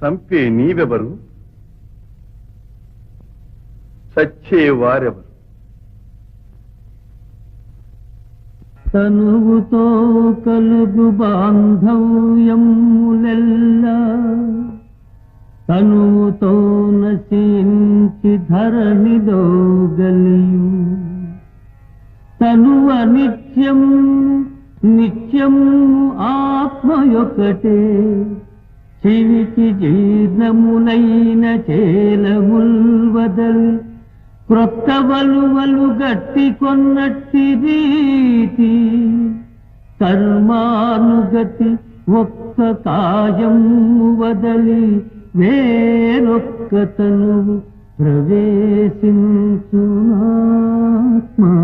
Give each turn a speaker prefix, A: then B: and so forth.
A: చంపే నీవెవరు? చచ్చేవారెవరు
B: తనువుతో కలుగు బాంధవ్యములెల్ల తనువుతో నశించి ధరణిలో గలియు. తనువ నిత్యం నిత్యం ఆత్మయొకటే చెవికి జీర్ణమునైన చేలముల్వదల్. క్రొత్త వలువలు గట్టి కొన్నట్టి రీతి కర్మానుగతి ఒక్క కాయం వదలి వేరొక్క తనువు ప్రవేశించునాత్మా.